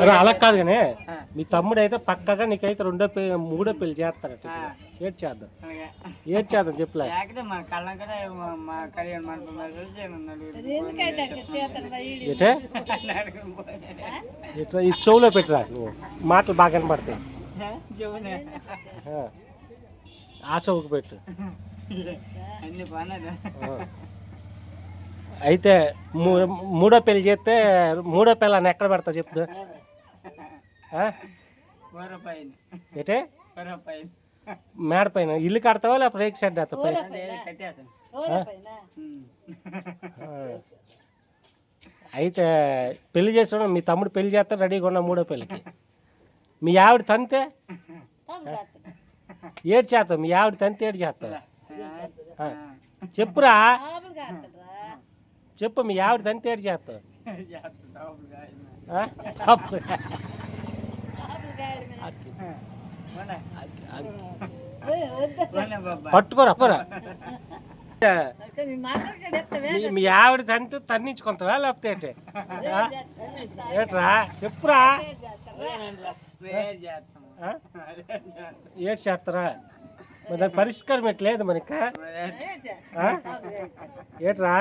అరే అలా కాదు కానీ. మీ తమ్ముడు అయితే పక్కగా నీకైతే రెండో పెళ్ళి మూడో పెళ్ళి చేస్తారట. ఏడ్ చేద్దాం. ఏడ్ చేద్దాం చెప్పులే. ఇట్లా ఈ చెవులో పెట్టరా నువ్వు మాటలు బాగా కనపడతాయి. ఆ. చెవుకు పెట్టు. అయితే మూ- మూడో పెళ్ళి చేస్తే మూడో పిల్లని ఎక్కడ పెడతా చెప్తు ఏటే? మేడ పైన ఇల్లు కడతావా లేకపోతే రేక్ షెడ్ వేస్తావా పైన. అయితే పెళ్ళి చేసిన మీ తమ్ముడు పెళ్ళి చేస్తే రెడీగా ఉన్న మూడో పెళ్ళికి. మీ ఆవిడ తంతే? ఏడు చేస్తావు? మీ ఆవిడ తంతే ఏడు చేస్తావు. చెప్పురా. చెప్పు మీ ఆవిడ తంతే ఏడు చేస్తావు. పట్టుకోరా పోరా. మీ- ఆవిడ తంతే తన్నించుకుంటావా లేకపోతే? ఏట్రా? చెప్పురా. ఏడు చేస్తారా? మరి దాని పరిష్కారం ఎట్లేదు మనక. ఏట్రా?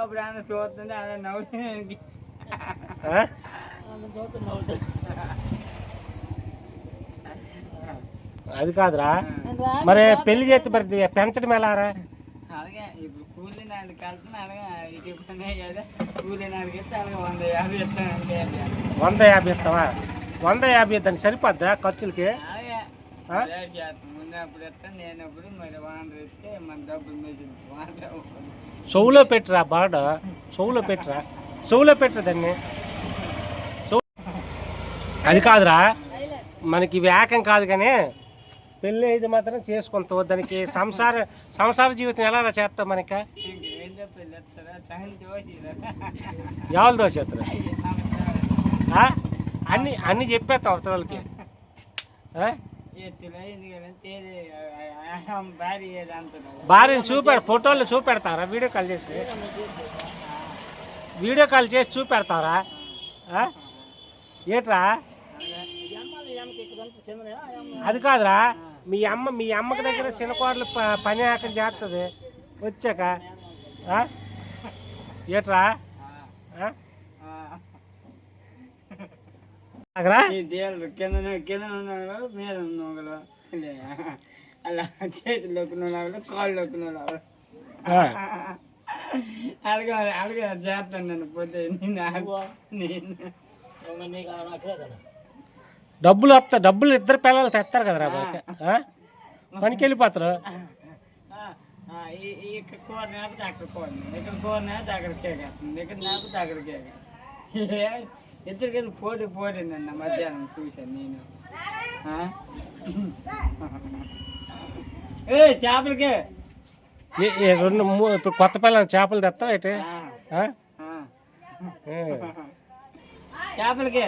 అప్పుడు ఆయన చూస్తుంది ఆయన నవ్వుతుంది? అది కాదురా. మరి పెళ్ళి చేస్తే మరి పెంచడం ఎలారా? వంద యాభై ఇస్తావా? వంద యాభై దానికి సరిపోద్దా ఖర్చులకి? చేస్తాం ముందు ఇస్తాను నేను అప్పుడు మరి వానరు ఇస్తే మన డబ్బులు వానరు చెవులో పెట్టురా బాడ? చెవులో పెట్టురా? చెవులో పెట్టరా దాన్ని? అది కాదురా. మనకి ఇవి ఏకం కాదు కానీ పెళ్ళి అయితే మాత్రం చేసుకుంటావు దానికి సంసార సంసార జీవితం ఎలా చేస్తావు మనకి? ఎవరు దోషేస్తారు అన్ని అన్ని చెప్పేస్తాం అవతల వాళ్ళకి భార్యను చూపెడు భార్యని ఫోటోలు చూపెడతారా? వీడియో కాల్ చేసి. వీడియో కాల్ చేసి చూపెడతారా? ఏట్రా? అది కాదురా. మీ అమ్మ మీ అమ్మకి దగ్గర చిన్నకోడలు ప- పని ఆకలి చేస్తుంది వచ్చాక ఏట్రా ఆ? అగరా ఈ దేవుడు కింద కింద ఉన్నవాళ్ళు మీద ఉన్నవాళ్ళు లే. అలా చేతులు కాళ్ళు చేస్తాను పోతే. డబ్బులు వస్తా. డబ్బులు ఇద్దరు పిల్లలు తెస్తారు కదరా? పనికి వెళ్ళిపోతారు ఆ, ఆ, ఈ- ఈ ఇక్కడ కూర నేపితే అక్కడ కూర ఇక్కడ కూర నేపితే అక్కడ కేకేస్తుంది. ఇక్కడ నేపితే అక్కడ కేక ఇద్దరికి ఏదో పోటీ పోటీ నిన్న మధ్యాహ్నం చూశాను నేను? ఏ చేపలకే రెండు ఇప్పుడు కొత్త పిల్లలు చేపలు తెస్తావు. ఏ. చేపలకే.